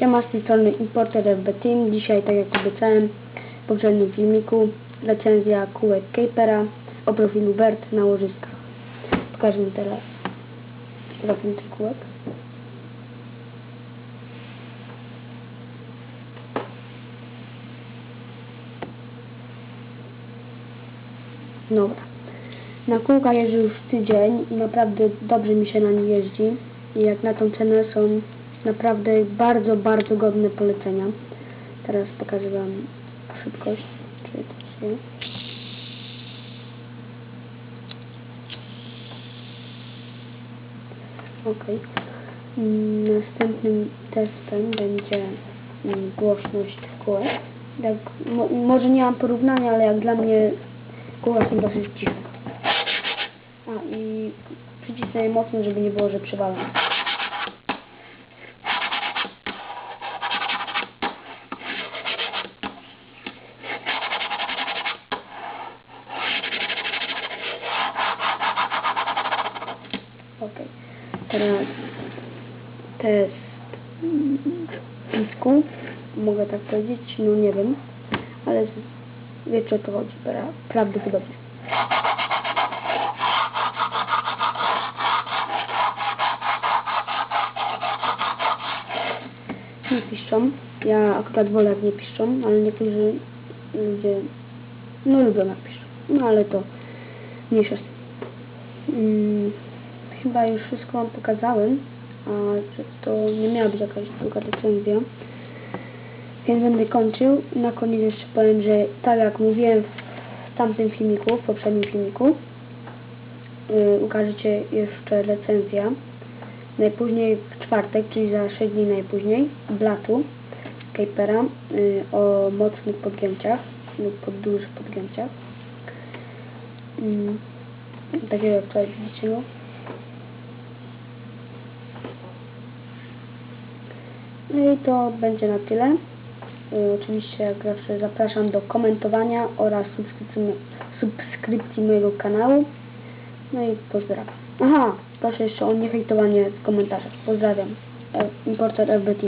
Siema, z tej strony Importer FB Team. Dzisiaj, tak jak obiecałem w poprzednim filmiku, recenzja kółek Capera o profilu Bert na łożyskach. Pokażę teraz profil tych kółek. Dobra. Na kółkach jeżdżę już tydzień i naprawdę dobrze mi się na nie jeździ. I jak na tą cenę są naprawdę bardzo, bardzo godne polecenia. Teraz pokażę Wam szybkość. Czy to się... Ok. Mm, Następnym testem będzie mm, głośność kółek. Tak, mo może nie mam porównania, ale jak dla mnie kółka są dosyć ciche. A i przycisnę je mocno, żeby nie było, że przywalam. Teraz test pisku. Mogę tak powiedzieć? No nie wiem. Ale wiecie o to chodzi. pra- Prawdopodobnie. Nie piszczą. Ja akurat wolę jak nie piszczą, ale niektórzy ludzie no lubią jak piszczą. No ale to mniejsza z tym. Mm, chyba już wszystko Wam pokazałem, a to nie miała być jakaś długa recenzja. Więc będę kończył. Na koniec jeszcze powiem, że tak jak mówiłem w tamtym filmiku, w poprzednim filmiku, yy, jeszcze recenzja. Najpóźniej w czwartek, czyli za 6 dni najpóźniej, blatu Capera yy, o mocnych podgięciach lub pod dużych podgięciach. Mm, takiego jak tutaj widzicie go. No i to będzie na tyle. Y, Oczywiście jak zawsze zapraszam do komentowania oraz subskrypcji, subskrypcji mojego kanału. No i pozdrawiam. Aha, proszę jeszcze o niehejtowanie w komentarzach. Pozdrawiam. E, Importer FBT.